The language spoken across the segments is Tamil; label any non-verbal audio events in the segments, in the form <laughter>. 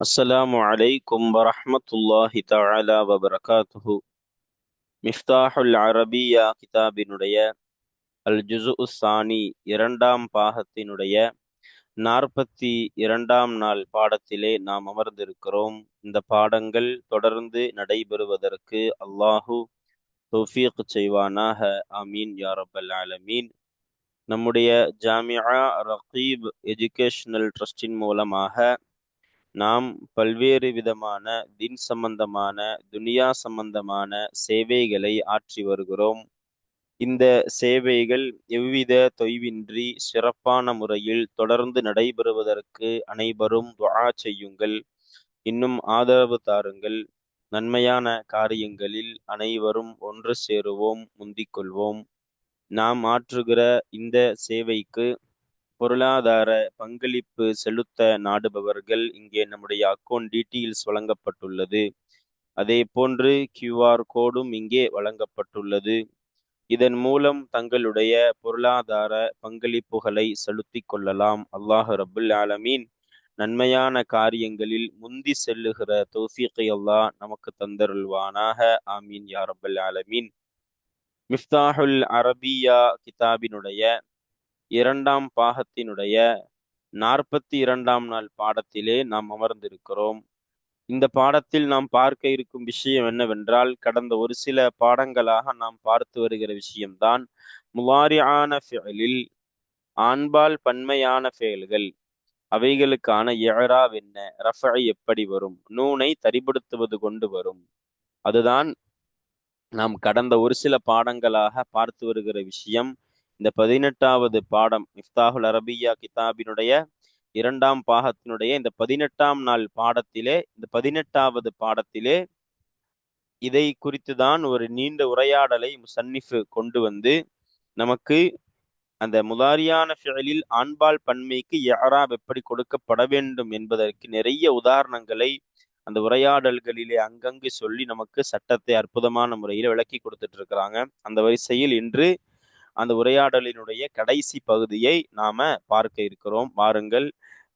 السلام عليكم ورحمة الله تعالى وبركاته மிஃப்தாஹுல் அரபியா கிதாபினுடைய அல் ஜுசு சானி இரண்டாம் பாகத்தினுடைய நாற்பத்தி இரண்டாம் நாள் பாடத்திலே நாம் அமர்ந்திருக்கிறோம் இந்த பாடங்கள் தொடர்ந்து நடைபெறுவதற்கு அல்லாஹு தௌஃபீக் செய்வானாக ஆமீன் யா ரப்பல் ஆலமீன் நம்முடைய ஜாமியா ரகீப் எஜுகேஷனல் ட்ரஸ்டின் மூலமாக நாம் பல்வேறு விதமான தின் சம்பந்தமான துனியா சம்பந்தமான சேவைகளை ஆற்றி வருகிறோம். இந்த சேவைகள் எவ்வித தொய்வின்றி சிறப்பான முறையில் தொடர்ந்து நடைபெறுவதற்கு அனைவரும் துவா செய்யுங்கள். இன்னும் ஆதரவு தாருங்கள். நன்மையான காரியங்களில் அனைவரும் ஒன்று சேருவோம் முந்திக்கொள்வோம் நாம் ஆற்றுகிற இந்த சேவைக்கு பொருளாதார பங்களிப்பு செலுத்த நாடுபவர்கள் இங்கே நம்முடைய அக்கௌண்ட் டீட்டெயில்ஸ் வழங்கப்பட்டுள்ளது. அதே போன்று கியூஆர் கோடும் இங்கே வழங்கப்பட்டுள்ளது. இதன் மூலம் தங்களுடைய பொருளாதார பங்களிப்புகளை செலுத்தி கொள்ளலாம். அல்லாஹ் ரபுல் ஆலமீன் நன்மையான காரியங்களில் முந்தி செல்லுகிற தௌஃபீகை அல்லாஹ் நமக்கு தந்தருள்வானாக. ஆமீன் யா ரபுல் ஆலமீன். மிஃப்தாஹுல் அரபியா கிதாபினுடைய இரண்டாம் பாகத்தினுடைய நாற்பத்தி இரண்டாம் நாள் பாடத்திலே நாம் அமர்ந்திருக்கிறோம். இந்த பாடத்தில் நாம் பார்க்க இருக்கும் விஷயம் என்னவென்றால் கடந்த ஒரு சில பாடங்களாக நாம் பார்த்து வருகிற விஷயம்தான் முலாரியான ஃபெயலில் ஆண்பால் பன்மையான ஃபெயல்கள் அவைகளுக்கான எழராவ் என்ன ரஃபை எப்படி வரும் நூனை தரிபடுத்துவது கொண்டு வரும். அதுதான் நாம் கடந்த ஒரு சில பாடங்களாக பார்த்து வருகிற விஷயம். இந்த பதினெட்டாவது பாடம் இஃப்தாஹுல் அரபியா கிதாபினுடைய இரண்டாம் பாகத்தினுடைய இந்த பதினெட்டாம் நாள் பாடத்திலே இந்த பதினெட்டாவது பாடத்திலே இதை குறித்து தான் ஒரு நீண்ட உரையாடலை முசன்னிஃபு கொண்டு வந்து நமக்கு அந்த முதாரியான ஃபியலில் ஆண்பால் பன்மைக்கு யாராப் எப்படி கொடுக்கப்பட வேண்டும் என்பதற்கு நிறைய உதாரணங்களை அந்த உரையாடல்களிலே அங்கங்கு சொல்லி நமக்கு சட்டத்தை அற்புதமான முறையில் விளக்கி கொடுத்துட்டு இருக்கிறாங்க. அந்த வரிசையில் இன்று அந்த உரையாடலினுடைய கடைசி பகுதியை நாம பார்க்க இருக்கிறோம். வாருங்கள்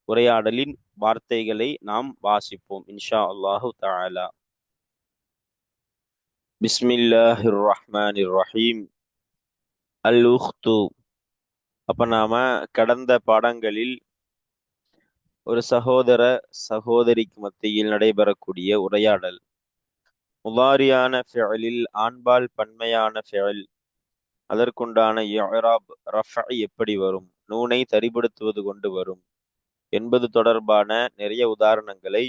உரையாடலின் வார்த்தைகளை நாம் வாசிப்போம் இன்ஷா அல்லாஹு தாலா பிஸ்மில்லாஹிர் ரஹ்மான் ரஹீம் அல் உஹ்து அப்ப நாம கடந்த பாடங்களில் ஒரு சகோதர சகோதரிக்கு மத்தியில் நடைபெறக்கூடிய உரையாடல். முவாரியான ஃபெயலில் ஆண்பால் பன்மையான ஃபெயல் அதற்குண்டான இராப் ரஃபை எப்படி வரும்? நூனை தரிபடுத்துவது கொண்டு வரும். என்பது தொடர்பான நிறைய உதாரணங்களை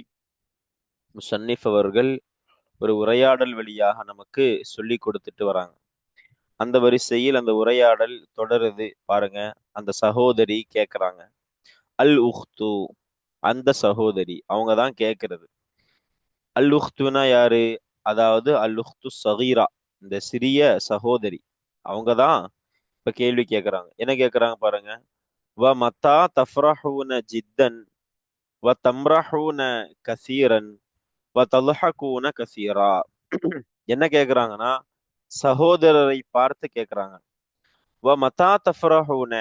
முசன்னிஃப் அவர்கள் ஒரு உரையாடல் வழியாக நமக்கு சொல்லி கொடுத்துட்டு வராங்க. அந்த வரிசையில் அந்த உரையாடல் தொடருது பாருங்க. அந்த சகோதரி கேட்குறாங்க அல் உஹ்து அந்த சகோதரி அவங்க தான் கேட்கறது அல் உஹ்துனா யாரு? அதாவது அல் உஹ்து சகீரா இந்த சிறிய சகோதரி. அவங்க தான் இப்ப கேள்வி கேட்கறாங்க என்ன கேட்கறாங்க பாருங்க. வ மத்தா தஃப்ரஹூன ஜித்தன் வ தம்ரஹூன கசீரன் வ தல்ஹகூன கசீரா. என்ன கேட்கறாங்கன்னா சகோதரரை பார்த்து கேட்கறாங்க வ மத்தா தஃப்ரஹூன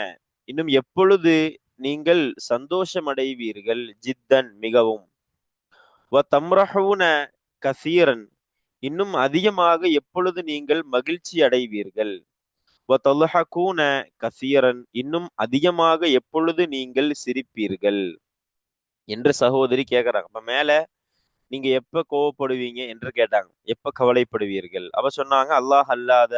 இன்னும் எப்பொழுது நீங்கள் சந்தோஷம் அடைவீர்கள் ஜித்தன் மிகவும். வ தம்ரஹூன கசீரன் இன்னும் அதிகமாக எப்பொழுது நீங்கள் மகிழ்ச்சி அடைவீர்கள் கசீரன் இன்னும் அதிகமாக எப்பொழுது நீங்கள் சிரிப்பீர்கள்? என்று சகோதரி கேட்கிறாங்க அப்ப மேல நீங்க எப்ப கோவப்படுவீங்க என்று கேட்டாங்க. எப்ப கவலைப்படுவீர்கள்? அவ சொன்னாங்க அல்லாஹ் அல்லாத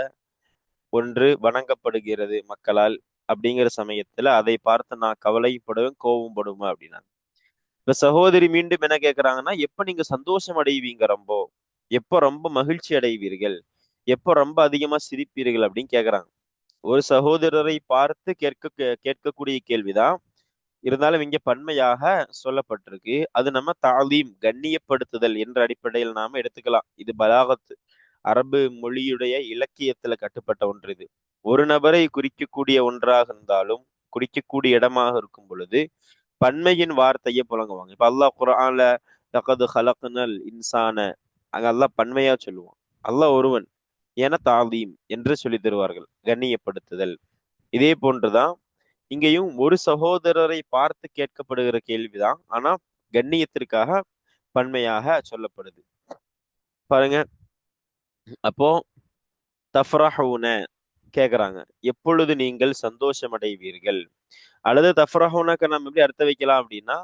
ஒன்று வணங்கப்படுகிறது மக்களால். அப்படிங்கிற சமயத்துல அதை பார்த்து நான் கவலைப்படுவேன் கோபம் படுவேன் அப்படின்னா இப்ப சகோதரி மீண்டும் என்ன கேட்கிறாங்கன்னா எப்ப நீங்க சந்தோஷம் அடைவீங்க ரொம்ப? எப்ப ரொம்ப மகிழ்ச்சி அடைவீர்கள்? எப்ப ரொம்ப அதிகமா சிரிப்பீர்கள்? அப்படின்னு கேக்குறாங்க. ஒரு சகோதரரை பார்த்து கேட்க கேட்கக்கூடிய கேள்விதான். இருந்தாலும் இங்க பன்மையாக சொல்லப்பட்டிருக்கு. அது நம்ம தாலீம் கண்ணியப்படுத்துதல் என்ற அடிப்படையில் நாம எடுத்துக்கலாம். இது பலாகத்து அரபு மொழியுடைய இலக்கியத்துல கட்டுப்பட்ட ஒன்று இது. ஒரு நபரை குறிக்கக்கூடிய ஒன்றாக இருந்தாலும் குறிக்கக்கூடிய இடமாக இருக்கும் பொழுது பன்மையின் வார்த்தையை புழங்குவாங்க இப்ப அல்லாஹ் குரான்ல தகது ஹலக்குனல் இன்சான அங்க அல்லாஹ் பன்மையா சொல்லுவான். அல்லாஹ் ஒருவன் என தாலீம் என்று சொல்லி தருவார்கள் கண்ணியப்படுத்துதல். இதே போன்றுதான் இங்கேயும் ஒரு சகோதரரை பார்த்து கேட்கப்படுகிற கேள்விதான் ஆனா கண்ணியத்திற்காக பன்மையாக சொல்லப்படுது. பாருங்க அப்போ தஃப்ரஹூன கேக்குறாங்க எப்பொழுது நீங்கள் சந்தோஷம் அடைவீர்கள் அல்லது தஃப்ரஹூனக்கு நம்ம எப்படி அர்த்த வைக்கலாம் அப்படின்னா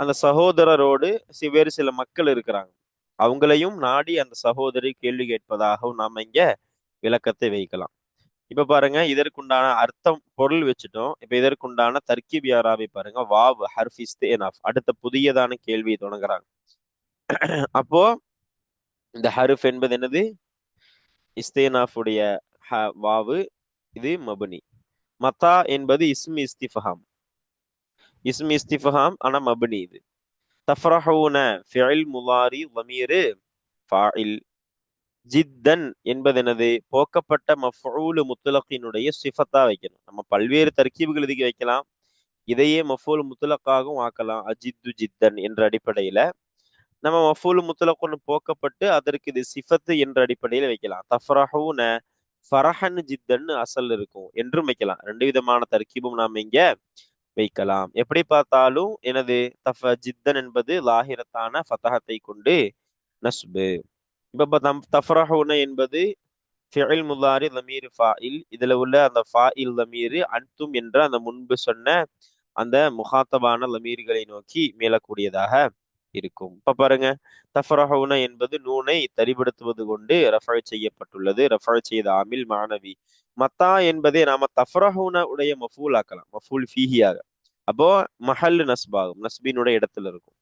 அந்த சகோதரரோடு வேறு சில மக்கள் இருக்கிறாங்க. அவங்களையும் நாடி அந்த சகோதரி கேள்வி கேட்பதாகவும் நாம இங்க விளக்கத்தை வைக்கலாம். இப்ப பாருங்க இதற்குண்டான அர்த்தம் பொருள் வச்சுட்டோம். இப்ப இதற்குண்டான தர்கிப் யாராவை பாருங்க வாவ் ஹர்ஃப் இஸ்தேனாஃப் அடுத்த புதியதான கேள்வியை தொடங்குறாங்க. அப்போ இந்த ஹருஃப் என்பது என்னது? இஸ்தேனாஃபுடைய வாவு இது மபுனி. மத்தா என்பது இஸ்மி இஸ்திஃபஹாம். இஸ்மி இஸ்திஃபஹாம் ஆனா மபுனி இது. தஃப்ரஹூன ஃபிஇல் முலாரி வமீரு ஃபாயில் ஜித்தன் என்பது போக்கப்பட்ட மஃபூலு முத்துலக்கினுடைய சிஃபத்தா வைக்கணும். நம்ம பல்வேறு தர்க்கீபுகள் இதுக்கு வைக்கலாம். இதையே மஃபூல் முத்துலக்காகவும் ஆக்கலாம். அஜித்து ஜித்தன் என்ற அடிப்படையில. நம்ம மஃபூல் முத்துலக்குன்னு போக்கப்பட்டு அதற்கு இது சிஃபத்து என்ற அடிப்படையில வைக்கலாம். தஃப்ரஹூன ஃபரஹன் ஜித்தன் அசல் இருக்கும் என்றும் வைக்கலாம். ரெண்டு விதமான தர்க்கீபும் நாம இங்க வைக்கலாம். எப்படி பார்த்தாலும் எனது தஃப ஜித்தன் என்பது லாகிரத்தான ஃபதஹத்தை கொண்டு நஸ்பு. இப்போ தம் தஃப்ரஹூன என்பது ஃபிஇல் முல்லாரி லமீர் ஃபாயில் இதில் உள்ள அந்த ஃபாயில் லமீர் அன்தும் என்ற அந்த முன்பு சொன்ன அந்த முகாத்தபான லமீர்களை நோக்கி மேலக்கூடியதாக இருக்கும். இப்ப பாருங்க தஃப்ரஹூன என்பது நூனை தரிபடுத்துவது கொண்டு ரஃபழ் செய்யப்பட்டுள்ளது. ரஃபழ் செய்த அமில் மாணவி. மத்தா என்பதை நாம தஃப்ரஹூன உடைய மஃபூல் ஆக்கலாம் மஃபூல் ஃபீஹியாக. அப்போ மஹல் நஸ்பாகும். நஸ்பினுடைய இடத்துல இருக்கும்.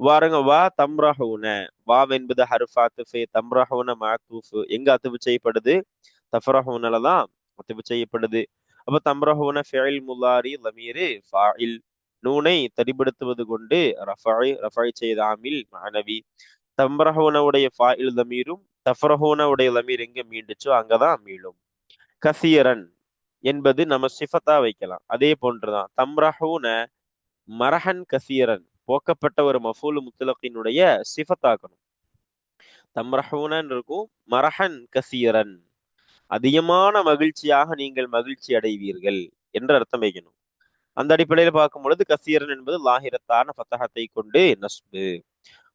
வாருங்க வா தம்ரஹூன. வாவ் என்பது ஹருஃபாத்துஃபே தம்ரஹூன மாத்தூஃபு. எங்க அத்துவு செய்யப்படுது தஃப்ரஹூனல தான் அத்துவு செய்யப்படுது அப்போ தம்ரஹூன ஃபெயில் முல்லாரி லமீரு ஃபாயில் நூனை தடிபடுத்துவது கொண்டு ரஃபாய் ரஃபாய் செய்த ஆமில் மாணவி தம்ரஹூனவுடைய ஃபாயில் லமீரும் தஃப்ரஹூன உடைய லமீர் எங்க மீண்டுச்சோ அங்கதான் மீளும். கசீரன் என்பது நம்ம சிஃபத்தா வைக்கலாம். அதே போன்றுதான். தம்ரஹூன மரஹன் கசீரன் போக்கப்பட்ட ஒரு மஃபூல் முத்துலக்கினுடைய சிஃபத்தாக்கணும். தம்ரஹூனன் இருக்கும் மரஹன் கசீரன். அதிகமான மகிழ்ச்சியாக நீங்கள் மகிழ்ச்சி அடைவீர்கள் என்று அர்த்தம் வைக்கணும். அந்த அடிப்படையில் பார்க்கும் பொழுது கசீரன் என்பது லாஹிரத்தான பத்தகத்தை கொண்டு நஸ்பு.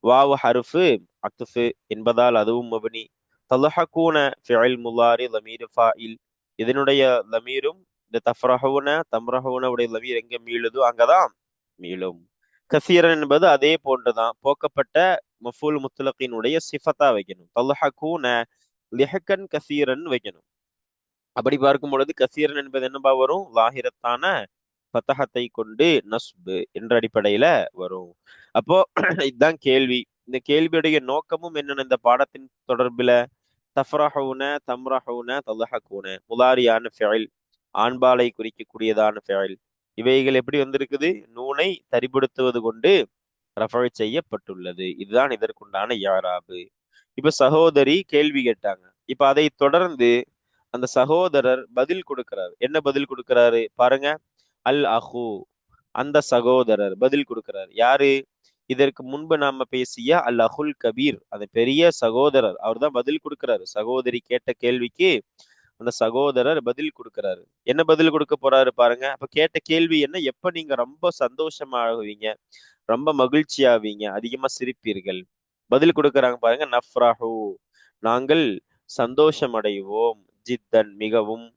வாவு ஹருஃபு அத்துஃபு என்பதால் அதுவும் மபனி. தலஹக்கூன ஃபிஇல் முலாரி லமீர் ஃபாயில் இதனுடைய லமீரும் இந்த தஃப்ரஹூன தம்ரஹூன உடைய லமீர் எங்க மீளுதோ அங்கதான் மீளும். கசீரன் என்பது அதே போன்றுதான். போக்கப்பட்ட மஃபூல் முத்துலக்கினுடைய சிஃபத்தா வைக்கணும். தல்ஹக்கூன லிஹக்கன் கசீரன் வைக்கணும். அப்படி பார்க்கும் பொழுது கசீரன் என்பது என்னப்பா வரும்? லாஹிரத்தான பத்தகத்தை கொண்டு நஸ்பு என்ற அடிப்படையில வரும். அப்போ <clears throat> இதுதான் கேள்வி. இந்த கேள்வியுடைய நோக்கமும் என்னென்ன? இந்த பாடத்தின் தொடர்பில் தஃப்ரஹூன தம்ரஹூன தல்ஹக்கூன முலாரியான ஃபெயில் ஆண்பாலை குறிக்கக்கூடியதான ஃபெயில். இவைகள் எப்படி வந்திருக்குது? நூனை தரிபடுத்துவது கொண்டு ரஃபழ் செய்யப்பட்டுள்ளது. இதுதான் இதற்குண்டான யாராபு இப்ப சகோதரி கேள்வி கேட்டாங்க. இப்ப அதை தொடர்ந்து அந்த சகோதரர் பதில் கொடுக்கிறார். என்ன பதில் கொடுக்கிறாரு? பாருங்க. அல் அஹூ அந்த சகோதரர் பதில் கொடுக்கிறார். யாரு? இதற்கு முன்பு நாம பேசிய அல் அஹுல் கபீர் அந்த பெரிய சகோதரர் அவர் தான் பதில் கொடுக்கிறாரு. சகோதரி கேட்ட கேள்விக்கு அந்த சகோதரர் பதில் கொடுக்கிறாரு. என்ன பதில் கொடுக்க போறாரு பாருங்க. அப்ப கேட்ட கேள்வி என்ன? எப்ப நீங்க ரொம்ப சந்தோஷமாகுவீங்க? ரொம்ப மகிழ்ச்சி ஆவீங்க அதிகமா சிரிப்பீர்கள். பதில் கொடுக்கறாங்க பாருங்க. நஃப்ராஹு நாங்கள் சந்தோஷம் அடைவோம் ஜித்தன் மிகவும்.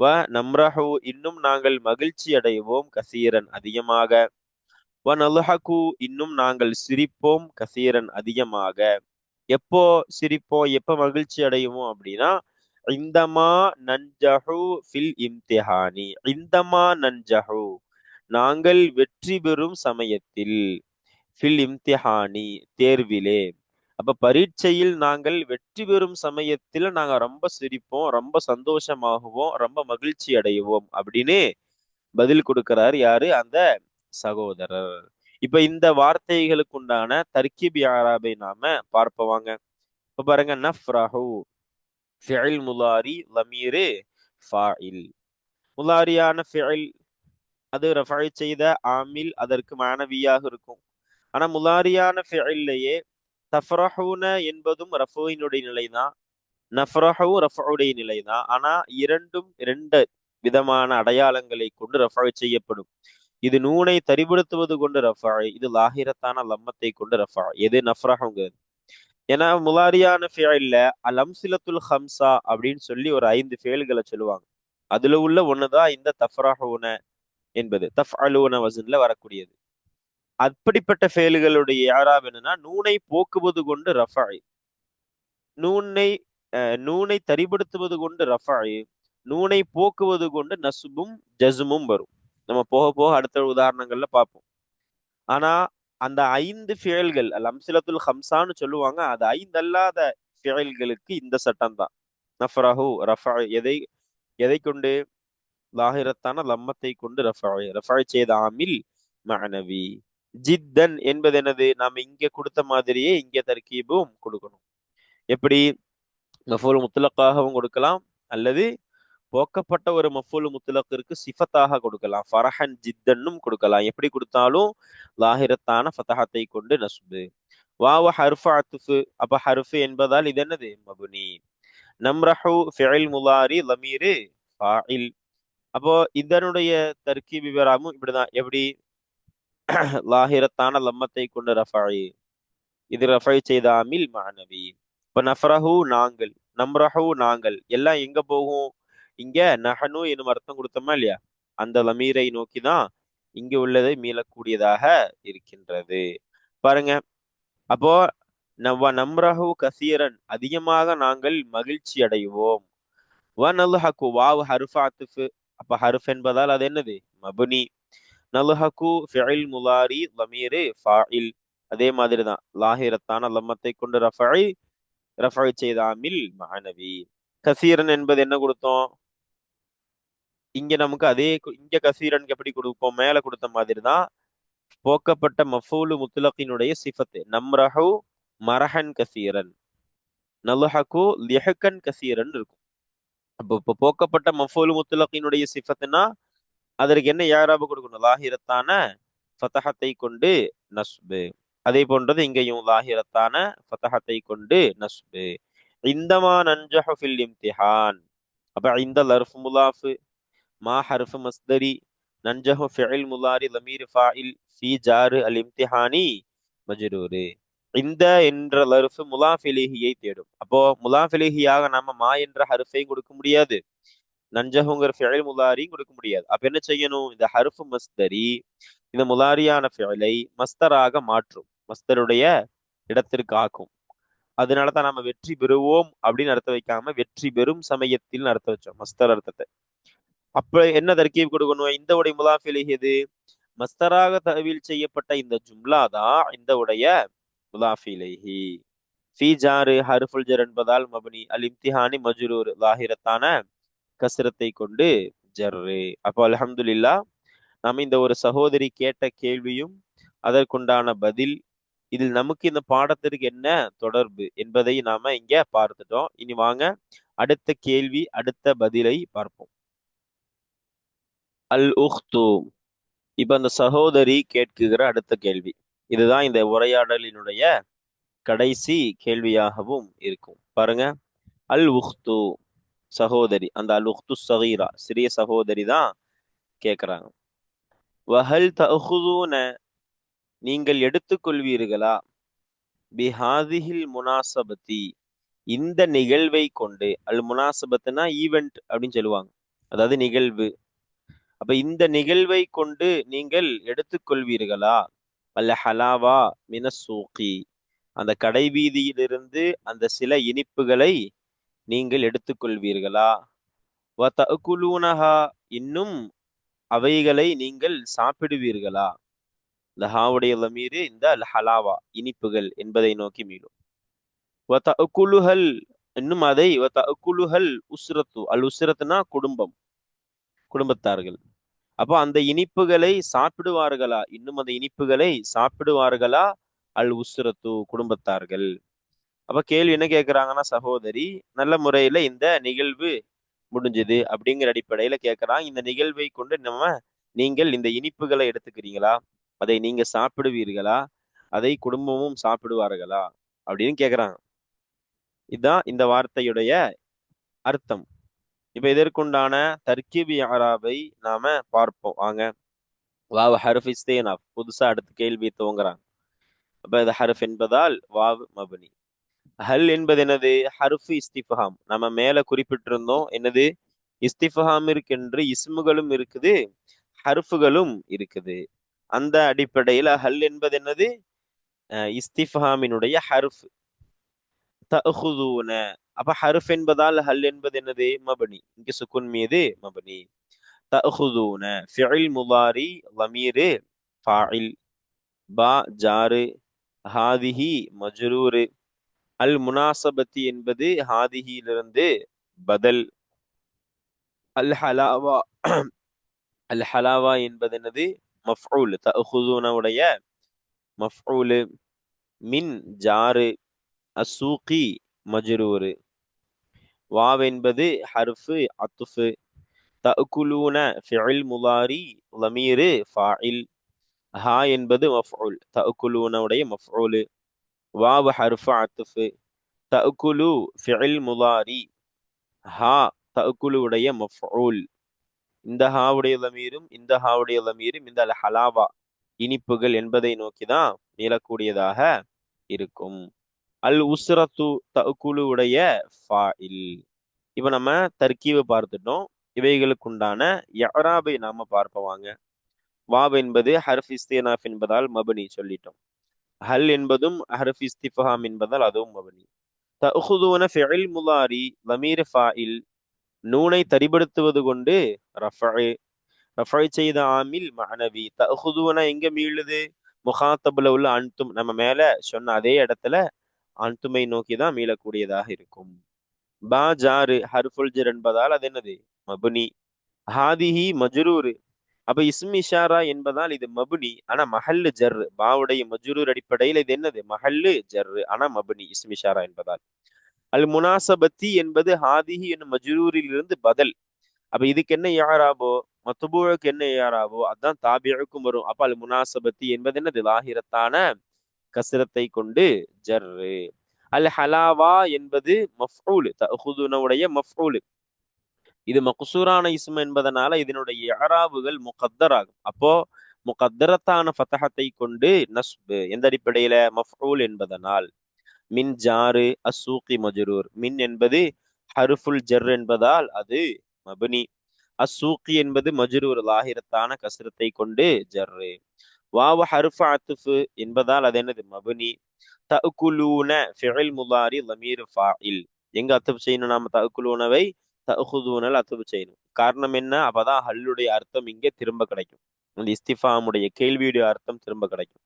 வ நம்ரஹு இன்னும் நாங்கள் மகிழ்ச்சி அடைவோம் கசீரன் அதிகமாக. வனலுஹகு இன்னும் நாங்கள் சிரிப்போம் கசீரன் அதிகமாக. எப்போ சிரிப்போம் எப்ப மகிழ்ச்சி அடைவோம் அப்படின்னா இந்தமா நன்ஜஹு ஃபில் இம்திஹானி இந்தமா நன்ஜஹு நாங்கள் வெற்றி பெறும் சமயத்தில் ஃபில் இம்திஹானி தேர்விலே. அப்ப பரீட்சையில் நாங்கள் வெற்றி பெறும் சமயத்துல நாங்க ரொம்ப சிரிப்போம் ரொம்ப சந்தோஷமாகுவோம் ரொம்ப மகிழ்ச்சி அடைவோம் அப்படின்னு பதில் கொடுக்கிறார் யாரு? அந்த சகோதரர். இப்ப இந்த வார்த்தைகளுக்கு உண்டான தர்கிப் யாராபை நாம பார்ப்பவாங்க. இப்ப பாருங்க நஃப்ரஹு ஃபிஇல் முலாரி லமீரு ஃபாயில் முலாரியான ஃபிஇல் அது ரஃபை செய்த ஆமில் அதற்கு மாணவியாக இருக்கும். ஆனா முலாரியான ஃபிஇல்லையே தஃப்ரஹூன என்பதும் ரஃபுவினுடைய நிலைதான். நஃப்ரஹு ரஃபுடைய நிலைதான். ஆனா இரண்டும் இரண்டு விதமான அடையாளங்களை கொண்டு ரஃபை செய்யப்படும். இது நூனை தரிபடுத்துவது கொண்டு ரஃபா இது லாகிரத்தான லம்மத்தை கொண்டு ரஃபா எது நஃப்ரஹுங்கிறது? ஏன்னா முலாரியான ஃபியல்ல அல் அம்சிலத்துல் ஹம்சா அப்படின்னு சொல்லி ஒரு ஐந்து ஃபேல்களை சொல்லுவாங்க. அதுல உள்ள ஒண்ணுதான் இந்த தஃப்ராஹூன என்பது. தஃப் அலூன வசன்ல வரக்கூடியது. அப்படிப்பட்ட ஃபேல்களுடைய யாராப் என்னன்னா நூனை போக்குவது கொண்டு ரஃபாய் நூனை நூனை தரிபடுத்துவது கொண்டு ரஃபாய் நூனை போக்குவது கொண்டு நசுபும் ஜசுமும் வரும். நம்ம போக போக அடுத்த உதாரணங்கள்ல பார்ப்போம். ஆனா அந்த ஐந்து ஃபியல்கள் அல் அம்சிலத்துல் ஹம்சான்னு சொல்லுவாங்க அது ஐந்து அல்லாத ஃபியல்களுக்கு இந்த சட்டம் தான் நஃப்ரஹு ரஃபா எதை எதை கொண்டு? லாகிரத்தான லம்மத்தை கொண்டு ரஃபாய் ரஃபாய் செய்த ஆமில் மனவி ஜித்தன் என்பது என்னது? நாம இங்க கொடுத்த மாதிரியே இங்க தர்கீபும் கொடுக்கணும். எப்படி? மஃபூல் கொடுக்கலாம் அல்லது போக்கப்பட்ட ஒரு மஃபூல் முத்துலக்கிற்கு சிஃபத்தாக கொடுக்கலாம். ஃபரஹன் ஜித்தன்னும் கொடுக்கலாம். எப்படி கொடுத்தாலும்? லாகிரத்தான ஃபதஹத்தை கொண்டு நசுபு வாவ ஹர்ஃபு அத்துஃபு. அப்ப ஹர்ஃபு என்பதால் இது என்னது? மபுனி. நம்ரஹு ஃபிஇல் முலாரி லமீரு ஃபாயில் அப்போ இதனுடைய தர்க்கி விவரமும் இப்படிதான். எப்படி? <clears throat> லாஹிரத்தான லம்மத்தை கொண்டு ரஃபாயி. இது ரஃபை செய்த அமில் மாணவி. இப்போ நஃப்ரஹு நாங்கள். நம்ரஹு நாங்கள். எல்லாம் எங்க போகும்? இங்க நஹனு எனும் அர்த்தம் கொடுத்தோமா இல்லையா? அந்த லமீரை நோக்கி தான் இங்க உள்ளதை மீளக்கூடியதாக இருக்கின்றது. பாருங்க. அப்போ நவ்வ நம்ரஹு கசீரன் அதிகமாக நாங்கள் மகிழ்ச்சி அடைவோம். வ நல்ஹக்கு வாவ் ஹருஃப் அத்துஃபு அப்ப ஹருஃப் என்பதால் அது என்னது? மபுனி. நல்ஹக்கு ஃபிஇல் முலாரி லமீரு ஃபாயில் அதே மாதிரி தான் லாஹிரத்தான லம்மத்தை கொண்டு ரஃபை ரஃபை செய்த அமில் மாணவி கசீரன் என்பது என்ன கொடுத்தோம்? இங்க நமக்கு அதே இங்க கசீரனுக்கு எப்படி கொடுப்போம்? மேல கொடுத்த மாதிரி தான் போக்கப்பட்ட மஃபூலு முத்துலக்கினுடைய சிஃபத்து. நம்ரஹு மரஹன் கசீரன். நலுஹகு லிஹக்கன் கசீரன் இருக்கும். அப்போ இப்போ போக்கப்பட்ட மஃபூலு முத்துலக்கினுடைய சிஃபத்துனா அதற்கு என்ன யாராபு கொடுக்கணும்? லாஹிரத்தான ஃபதஹத்தை கொண்டு நஸ்பு. அதே போன்றது இங்கேயும் லாஹிரத்தான ஃபதஹத்தை கொண்டு நஸ்பு. இந்தமா நன்ஜஹு ஃபில் இம்திஹான். அப்ப இந்த லர்ஃப் முலாஃபு மா ஹர்ஃப் மஸ்தரி நன்ஜஹு ஃபிஇல் முலாரி லமீர் ஃபாயில் ஃபி ஜாரு அல் இம்திஹானி மஜ்ரூரு. இந்த என்ற லர்ஃப் முலாஃபிலேஹியை தேடும். அப்போ முலாஃபிலேஹியாக நாம மா என்ற ஹருஃபையும் கொடுக்க முடியாது. நஞ்சகுங்கிற ஃபியல் முலாரியும் கொடுக்க முடியாது. அப்ப என்ன செய்யணும்? இந்த ஹருஃப் மஸ்தரி இந்த முலாரியான ஃபியலை மஸ்தராக மாற்றும். மஸ்தருடைய இடத்திற்கு ஆக்கும் அதனால தான் நம்ம வெற்றி பெறுவோம் அப்படின்னு அர்த்தம் வைக்காம வெற்றி பெறும் சமயத்தில் அர்த்தம் வச்சோம். மஸ்தர் அர்த்தத்தை. அப்ப என்ன தர்க்கீப் கொடுக்கணும்? இந்த உடைய முலாஃபிலிஹி எது? மஸ்தராக தவில் செய்யப்பட்ட இந்த ஜும்லா தான் இந்த உடைய முலாஃபிலேஹி ஃபி ஜாரு ஹர்ஃபுல் ஜர் என்பதால் மபனி அல் இம்திஹானி மஜ்ரூர் லாஹிரத்தான கசரத்தை கொண்டு ஜர்ரு. அப்போ அலமதுல்லா நாம் இந்த ஒரு சகோதரி கேட்ட கேள்வியும் அதற்குண்டான பதில் இதில் நமக்கு இந்த பாடத்திற்கு என்ன தொடர்பு என்பதை நாம இங்க பார்த்துட்டோம். இனி வாங்க அடுத்த கேள்வி அடுத்த பதிலை பார்ப்போம். அல் உஹ்து இப்ப அந்த சகோதரி கேட்குகிற அடுத்த கேள்வி. இதுதான் இந்த உரையாடலினுடைய கடைசி கேள்வியாகவும் இருக்கும். பாருங்க. அல் உஹ்து சகோதரி அந்த அல் உஹ்து சகீரா சிறிய சகோதரி தான் கேட்குறாங்க வஹல் தஹுதூன நீங்கள் எடுத்துக்கொள்வீர்களா? பிஹாதிஹில் முனாசபதி இந்த நிகழ்வை கொண்டு அல் முனாசபத்துனா ஈவெண்ட் அப்படின்னு சொல்லுவாங்க. அதாவது நிகழ்வு. அப்ப இந்த நிகழ்வை கொண்டு நீங்கள் எடுத்துக்கொள்வீர்களா? அல்ல ஹலாவா மின சூக்கி அந்த கடை வீதியிலிருந்து அந்த சில இனிப்புகளை நீங்கள் எடுத்துக்கொள்வீர்களா? வ தகுலூனஹா இன்னும் அவைகளை நீங்கள் சாப்பிடுவீர்களா? லஹாவுடைய லமீரு இந்த அல் ஹலாவா இனிப்புகள் என்பதை நோக்கி மீளும். வ தகுலுஹல் இன்னும் அதை வ தகுலுஹல் உஸ்ரத்து அல் உசுரத்துனா குடும்பம். குடும்பத்தார்கள். அப்போ அந்த இனிப்புகளை சாப்பிடுவார்களா? இன்னும் அந்த இனிப்புகளை சாப்பிடுவார்களா? அல் உசுரத்து குடும்பத்தார்கள். அப்ப கேள்வி என்ன கேக்குறாங்கன்னா சகோதரி நல்ல முறையில இந்த நிகழ்வு முடிஞ்சது அப்படிங்கிற அடிப்படையில கேக்குறாங்க இந்த நிகழ்வை கொண்டு நம்ம நீங்கள் இந்த இனிப்புகளை எடுத்துக்கிறீங்களா? அதை நீங்க சாப்பிடுவீர்களா? அதை குடும்பமும் சாப்பிடுவார்களா? அப்படின்னு கேக்குறாங்க இதுதான் இந்த வார்த்தையுடைய அர்த்தம். இப்ப இதற்குண்டான தர்கிபி அராபை நாம பார்ப்போம். வாங்க. வாவ் ஹர்ஃப் இஸ்தேனாஃப் புதுசா அடுத்த கேள்வி துவங்குறாங்க. அப்ப இது ஹருஃப் என்பதால் வாவ் மபனி. ஹல் என்பது என்னது? ஹருஃப் இஸ்திஃபஹாம் நம்ம மேல குறிப்பிட்டிருந்தோம். என்னது? இஸ்திஃபஹாம் இருக்கின்ற இஸ்முகளும் இருக்குது ஹர்ஃபுகளும் இருக்குது. அந்த அடிப்படையில ஹல் என்பது என்னது? அஹ் இஸ்திஃபஹாமினுடைய ஹர்ஃப். தஹுதூன. அப்ப ஹர்ஃப் என்பதால் ஹல் என்பது என்னது? மபனி. இங்க சுக்குன் மீது மபனி. தஹுதூன ஃபிஇல் முதாரி லமீரு ஃபாஇல். பா ஜாரு. ஹாதிஹி மஜ்ரூரு. அல் முனாசபத்தி என்பது ஹாதிஹியிலிருந்து பதல். அல் ஹலாவா. அல் ஹலாவா என்பது என்னது? மஃஊல். தஹுதூனவுடைய மஃஊல். மின் ஜாரு. அசூகி மஜ்ரூரு. வாவ் என்பது ஹர்ஃபு அத்துஃபு. தகுலூன ஃபிஇல் முலாரி லமீரு ஃபாயில் ஹா என்பது மஃஊல் தகுலூனவுடைய மஃஊல் வாவ் ஹர்ஃபு அத்துஃபு. தகுலு ஃபிஇல் முலாரி ஹா தகுலுவுடைய மஃஊல் இந்த ஹாவுடைய லமீரும் இந்த ஹாவுடைய லமீரும் இந்த அல் ஹலாவா இனிப்புகள் என்பதை நோக்கிதான் மீளக்கூடியதாக இருக்கும். அல் உஸ்ரத்து தகுலுடைய ஃபாயில். இப்போ நம்ம தர்க்கீவை பார்த்துட்டோம். இவைகளுக்குண்டான யராபை நாம பார்ப்பவாங்க வாவ் என்பது ஹர்ஃப் இஸ்தினாஃப் என்பதால் மபனி சொல்லிட்டோம். ஹல் என்பதும் ஹர்ஃப் இஸ்திஃபஹாம் என்பதால் அதுவும் மபனி. தஹுதுவன ஃபெயில் முலாரி லமீர் ஃபாயில். நூனை தரிபடுத்துவது கொண்டு ரஃபு. ரஃபை செய்த ஆமில் மனவி தஹுதுவன எங்க மீளுது? முகாத்தபுல உள்ள அன்தும் நம்ம மேல சொன்ன அதே இடத்துல அந்துமை நோக்கி தான் மீளக்கூடியதாக இருக்கும். பா ஜாரு ஹர்ஃபுல் ஜர் என்பதால் அது என்னது? மபுனி. ஹாதிஹி மஜ்ரூரு. அப்ப இஸ்மிஷாரா என்பதால் இது மபுனி. ஆனா மஹல்லு ஜர் பாவுடைய மஜ்ரூர் அடிப்படையில் இது என்னது? மஹல்லு ஜர் ஆனா மபுனி இஸ்மிஷாரா என்பதால். அல் முனாசபத்தி என்பது ஹாதிஹி என்னும் மஜ்ரூரில் இருந்து பதில். அப்ப இதுக்கு என்ன யாராபோ மத்துபூழுக்கு என்ன யாராவோ அதான் தாபிழுக்கும் வரும். அப்ப அல் முனாசபத்தி என்பது என்னது? லாகிரத்தான கசிரத்தை கொண்டு ஜர்ரு. அல் ஹலாவா என்பது மஃபூலு தஹுதுனவுடைய மஃபூலு இது மக்சூரான இஸ்ம் என்பதனால இதனுடைய யாராவுகள் முகத்தராகும். அப்போ முகத்தரத்தான ஃபத்தகத்தை கொண்டு நஸ்பு எந்த அடிப்படையில? மஃபூல் என்பதனால். மின் ஜாரு அசூகி மஜரூர். மின் என்பது ஹருஃபுல் ஜர் என்பதால் அது மபுனி. அசூகி என்பது மஜ்ரூர் லாகிரத்தான கசிரத்தை கொண்டு ஜர்ரு. வாவ ஹருஃப அத்துஃபு என்பதால் அது என்னது? மபுனி. தகுலூன ஃபிஇல் முலாரி லமீர் ஃபாயில் எங்க அத்துப் செய்யணும் நாம? தகுலூனவை தகுதூனல் அத்துப் செய்யணும். காரணம் என்ன? அப்பதான் ஹல்லுடைய அர்த்தம் இங்கே திரும்ப கிடைக்கும். அந்த இஸ்திஃபாமுடைய கேள்வியுடைய அர்த்தம் திரும்ப கிடைக்கும்.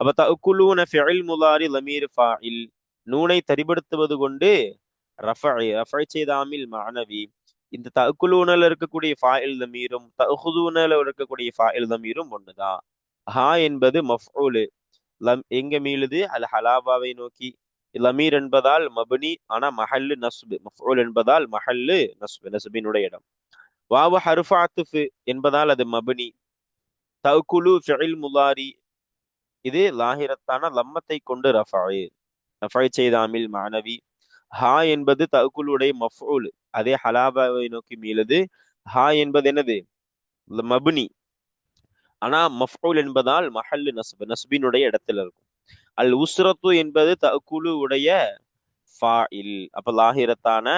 அப்ப தகுலூன ஃபிஇல் முலாரி லமீர் ஃபாயில் நூனை தரிபடுத்துவது கொண்டு ரஃபை ரஃபை செய்தாமில் மாணவி. இந்த தகுலூனல் இருக்கக்கூடிய ஃபாயில் தமீரும் தகுதூனல இருக்கக்கூடிய ஃபாயில் தமீரும் ஒண்ணுதான் ஹா என்பது மஃஊலு லம் எங்க மீளுது? அல் ஹலாபாவை நோக்கி. லமீர் என்பதால் மபுனி ஆனா மஹல்லு நஸ்பு. மஃஊல் என்பதால் மஹல்லு நஸ்பு நஸ்பினுடைய இடம். வாவு ஹருஃப அத்துஃபு என்பதால் அது மபுனி. தகுலு ஃபிஇல் முலாரி இது லாஹிரத்தான லம்மத்தை கொண்டு ரஃபாய் ரஃபாய் செய்தாமில் மாணவி. ஹா என்பது தகுலுடைய மஃபூல் அதே ஹலாபாவை நோக்கி மீளுது. ஹா என்பது என்னது? மபுனி. ஆனா மஃஊல் என்பதால் மஹல்லு நஸ்பு நஸ்பினுடைய இடத்துல இருக்கும். அல் உஸ்ரத்து என்பது தகுலு உடைய ஃபாயில் அப்ப லாஹிரத்தான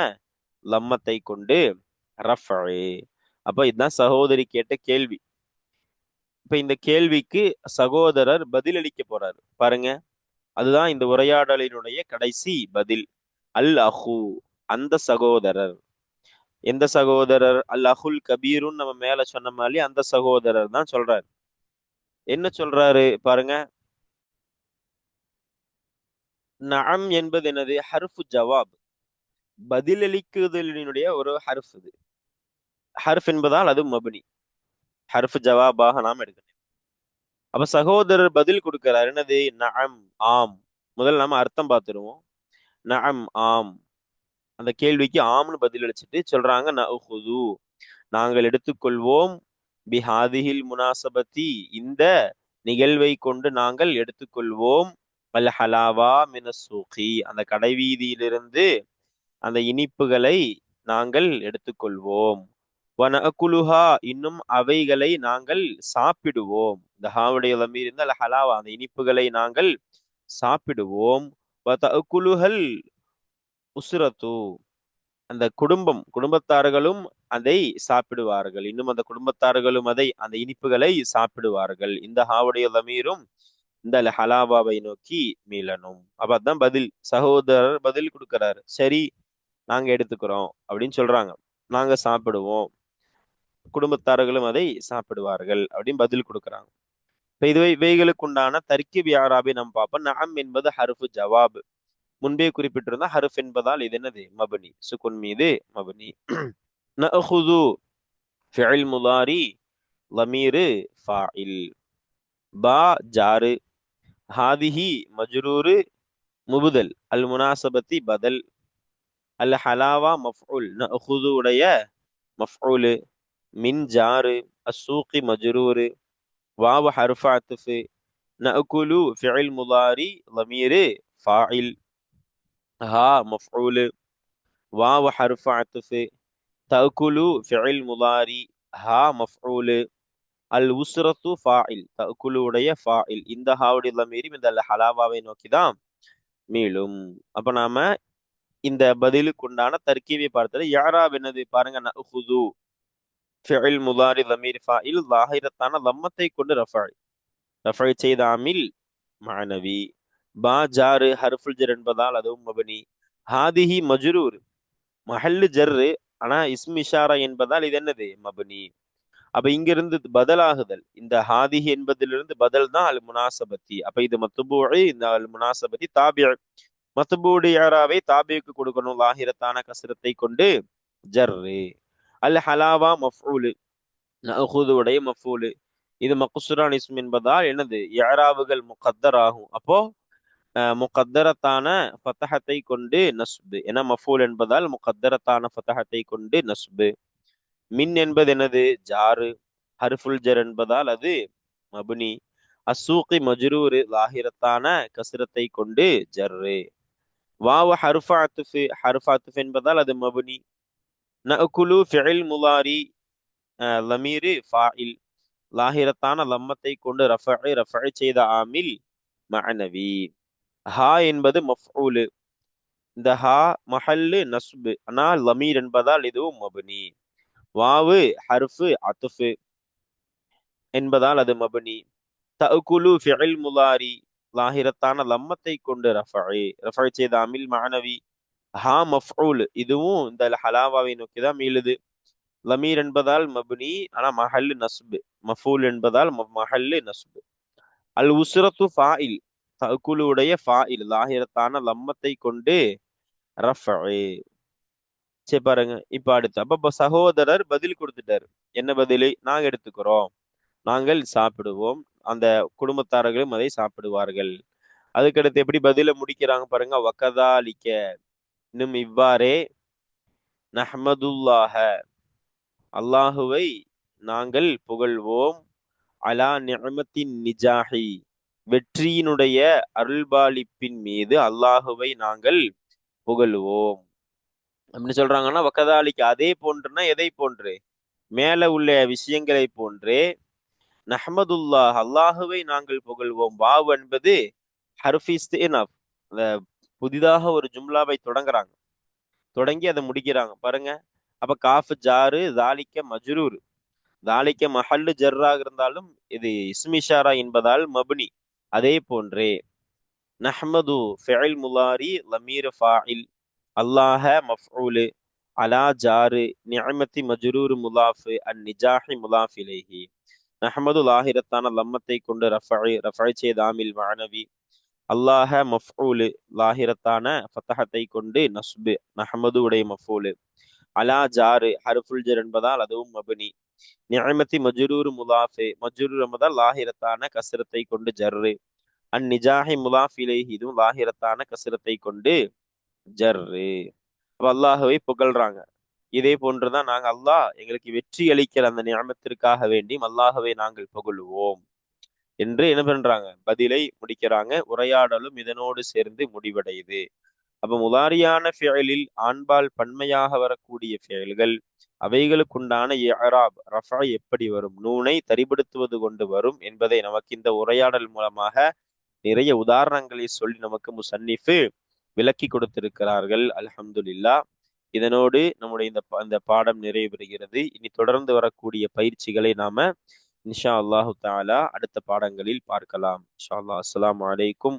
லம்மத்தை கொண்டு ரஃபே. அப்ப இதுதான் சகோதரி கேட்ட கேள்வி. இப்ப இந்த கேள்விக்கு சகோதரர் பதிலளிக்க போறாரு. பாருங்க. அதுதான் இந்த உரையாடலினுடைய கடைசி பதில். அல் அஹு அந்த சகோதரர். எந்த சகோதரர்? அல் அஹுல் கபீருன்னு நம்ம மேல சொன்ன மாதிரி அந்த சகோதரர் தான் சொல்றாரு. என்ன சொல்றாரு பாருங்க. நஅம் என்பது என்னது? ஹர்ஃபு ஜவாப். பதிலளிக்குதலினுடைய ஒரு ஹர்ஃப் இது. ஹர்ஃப் என்பதால் அது மபனி. ஹர்ஃப் ஜவாபாக நாம் எடுக்கணும். அப்ப சகோதரர் பதில் கொடுக்கிறார். என்னது? நஅம் ஆம். முதல்ல நம்ம அர்த்தம் பார்த்துருவோம். நஅம் ஆம். அந்த கேள்விக்கு ஆம்னு பதில் அளிச்சுட்டு சொல்றாங்க நஹுது நாங்கள் எடுத்துக்கொள்வோம். பிஹாதிஹில் முனாசபத்தி இந்த நிகழ்வை கொண்டு நாங்கள் எடுத்துக்கொள்வோம். அல் ஹலாவா மினசூகி அந்த கடைவீதியிலிருந்து அந்த இனிப்புகளை நாங்கள் எடுத்துக்கொள்வோம். வனகுலுஹா இன்னும் அவைகளை நாங்கள் சாப்பிடுவோம். இந்த ஹாவுடைய இருந்து இருந்தால் ஹலாவா அந்த இனிப்புகளை நாங்கள் சாப்பிடுவோம். வதகுலுஹல் உசுரத்து. அந்த குடும்பம் குடும்பத்தார்களும் அதை சாப்பிடுவார்கள். இன்னும் அந்த குடும்பத்தார்களும் அதை அந்த இனிப்புகளை சாப்பிடுவார்கள். இந்த ஹாவுடைய தமீரும் இந்த ஹலாவாவை நோக்கி மீளணும். அப்ப அதான் பதில். சகோதரர் பதில் கொடுக்கிறாரு. சரி நாங்க எடுத்துக்கிறோம் அப்படின்னு சொல்றாங்க. நாங்க சாப்பிடுவோம். குடும்பத்தார்களும் அதை சாப்பிடுவார்கள் அப்படின்னு பதில் கொடுக்குறாங்க. இப்ப இதுவை இவைகளுக்கு உண்டான தர்க்கி வியாராபி நம்ம பார்ப்போம். நாம் என்பது ஹருஃபு ஜவாப். முன்பே குறிப்பிட்டிருந்தா ஹருஃப் என்பதால் இது என்னது? மபனி. சுகுன் மீது மபனி. <clears throat> நஹுது ஃபைல் முதாரி லமீரு ஃபாயில் பா ஜாரு. ஹாதிஹி மஜ்ரூரு முபுதல். அல் முனாசபத்தி பதல். அல் ஹலாவா மஃபுல் நஹுது உடைய மஃபுலு மின் ஜாரு. அசூகி மஜ்ரூரு. வாவ ஹர்ஃப் அத்ஃபு நஅகுலு ஃபைல் முதாரி லமீரு ஃபாயில் ஹா மஃபூலு வாவ ஹர்ஃப் அத்துஃபு தகுலு ஃபிஇல் முதாரி ஹா மஃபூலு அல் உஸ்ரத்து ஃபாயில் தகுலுடைய ஃபாயில் இந்த ஹாவுடைய லமீரி இந்த ஹலாவாவை நோக்கி தான் மீளும். அப்ப நாம இந்த பதிலுக்கு உண்டான தர்க்கீவை பார்த்தது யாரா என்னது பாருங்க நஹுது ஃபிஇல் முதாரி லமீர் ஃபாயில் லாஹிரத்தான லம்மத்தை கொண்டு ரஃபாய் ரஃபாய் செய்த அமில் மாணவி. பா ஜாரு ஹர்ஃபுல் ஜர் என்பதால் அதுவும் மபனி. ஹாதிஹி மஜ்ரூர். மஹல்லு ஜர்ரு. ஆனா இஸ்மிஷாரா என்பதால் இது என்னது? மபனி. அப்ப இங்கிருந்து பதிலாகுதல். இந்த ஹாதிஹி என்பதிலிருந்து பதில் தான் அல் முனாசபத்தி அப்ப இது மத்துபூழி இந்த அல் முனாசபத்தி தாபிய மத்துபூடி யாராவை தாபியுக்கு கொடுக்கணும். லாகிரத்தான கசரத்தை கொண்டு ஜர்ரு. அல் ஹலாவா மஃபூலு உடைய மஃபூலு இது மக்குசுரான் இஸ்ம் என்பதால் என்னது? யாராவுகள் முகத்தர் ஆகும். அப்போ முகத்தரத்தான ஃபத்தகத்தை கொண்டு நஸ்பு. ஏன்னா மஃபூல் என்பதால் முகத்தரத்தான ஃபத்தகத்தை கொண்டு நஸ்பு. மின் என்பது என்னது? ஜாரு. ஹர்ஃபுல் ஜர் என்பதால் அது மபுனி. அசூகி மஜ்ரூரு லாஹிரத்தான கசிரத்தை கொண்டு ஜர்ரு. வாவ ஹர்ஃபா அத்துஃபு. ஹர்ஃபா அத்துஃப் என்பதால் அது மபுனி. நகுலு ஃபிஇல் முலாரி லமீரு ஃபாயில் லாஹிரத்தான லம்மத்தை கொண்டு ரஃபை ரஃபை செய்த ஆமில் மனவி ஹா என்பது மஃஊலு இந்த ஹா மஹல்லு நஸ்பு. ஆனால் லமீர் என்பதால் இதுவும் மபுனி. வாவு ஹர்ஃபு அத்துஃபு என்பதால் அது மபுனி. தகுலு ஃபிஇல் முலாரி. லாஹிரத்தான லம்மத்தை கொண்டு ரஃபை ரஃபை செய்த அமில் மாணவி ஹா மஃஊல் இதுவும் இந்த ஹலாவாவை நோக்கி தான் மீளுது. லமீர் என்பதால் மபுனி ஆனா மஹல்லு நஸ்பு. மஃபூல் என்பதால் மஹல்லு நஸ்பு. அல் உஸ்ரத்து ஃபாயில் தகுலுடைய ஃபாயில் லாஹிரத்தான லம்மத்தை கொண்டு ரஃபு சரி பாருங்க. இப்ப அடுத்து அப்ப சகோதரர் பதில் கொடுத்துட்டாரு. என்ன பதிலு? நாங்க எடுத்துக்கிறோம். நாங்கள் சாப்பிடுவோம். அந்த குடும்பத்தாரர்களும் அதை சாப்பிடுவார்கள். அதுக்கடுத்து எப்படி பதில முடிக்கிறாங்க பாருங்க. வக்கதாலிக்க. இன்னும் இவ்வாறே நஹமதுல்லாஹ அல்லாஹுவை நாங்கள் புகழ்வோம். அலா நியமத்தின் நிஜாஹி. வெற்றியினுடைய அருள்பாலிப்பின் மீது அல்லாஹுவை நாங்கள் புகழுவோம். அப்படின்னு சொல்றாங்கன்னா வக்கதாலிக்கு அதே போன்றுனா எதை போன்று? மேல உள்ள விஷயங்களை போன்றே நஹமதுல்லாஹ் அல்லாஹுவை நாங்கள் புகழ்வோம். வாவ் என்பது ஹர்ஃபிஸ்தினப் அந்த புதிதாக ஒரு ஜும்லாவை தொடங்குறாங்க. தொடங்கி அதை முடிக்கிறாங்க. பாருங்க. அப்ப காஃப் ஜாரு தாலிக்க மஜ்ரூர். தாலிக்க மஹல்லு ஜர்ராக இருந்தாலும் இது இஸ்மிஷாரா என்பதால் மபுனி. அதே போன்றே நஹ்மது ஃபெயில் முலாரி லமீர் ஃபாயில் அல்லாஹ மஃஊலு அலா ஜாரு நியமத்தி மஜ்ரூர் முலாஃபு அன் நிஜாஹி முலாஃபிலேஹி. நஹமது லாஹிரத்தான லம்மத்தை கொண்டு ரஃபை ரஃபை சேதாமில் மாணவி அல்லாஹ மஃஊலு லாஹிரத்தான ஃபத்தகத்தை கொண்டு நஸ்பு நஹமது உடைய மஃபூலு அலா ஜாரு ஹருஃபுல் ஜர் என்பதால் அதுவும் மபினி. நியமத்தி மஜுரூர் முலாஃபே. மஜுரூர் என்பதால் லாஹிரத்தான கசரத்தை கொண்டு ஜர்ரு. அன் நிஜாஹி இதுவும் லாஹிரத்தான கசரத்தை கொண்டு ஜர்ரு. அப்ப அல்லாஹுவை புகழ்றாங்க. இதே போன்றுதான் நாங்க அல்லாஹ் எங்களுக்கு வெற்றி அளிக்கிற அந்த நியமத்திற்காக வேண்டி அல்லாஹவை நாங்கள் புகழுவோம் என்று என்ன பண்றாங்க? பதிலை முடிக்கிறாங்க. உரையாடலும் இதனோடு சேர்ந்து முடிவடையுது. அப்ப முதாரியான ஃபியலில் ஆண்பால் பன்மையாக வரக்கூடிய ஃபியல்கள் அவைகளுக்குண்டான இஅராப் ரஃபா எப்படி வரும்? நூனை தரிபடுத்துவது கொண்டு வரும் என்பதை நமக்கு இந்த உரையாடல் மூலமாக நிறைய உதாரணங்களை சொல்லி நமக்கு முசன்னிஃபு விளக்கி கொடுத்திருக்கிறார்கள். அலஹம்துல்லா இதனோடு நம்முடைய இந்த அந்த பாடம் நிறைவு பெறுகிறது இனி தொடர்ந்து வரக்கூடிய பயிற்சிகளை நாம இன்ஷா அல்லாஹு தாலா அடுத்த பாடங்களில் பார்க்கலாம். இன்ஷா அல்லாஹ். வலைக்கும்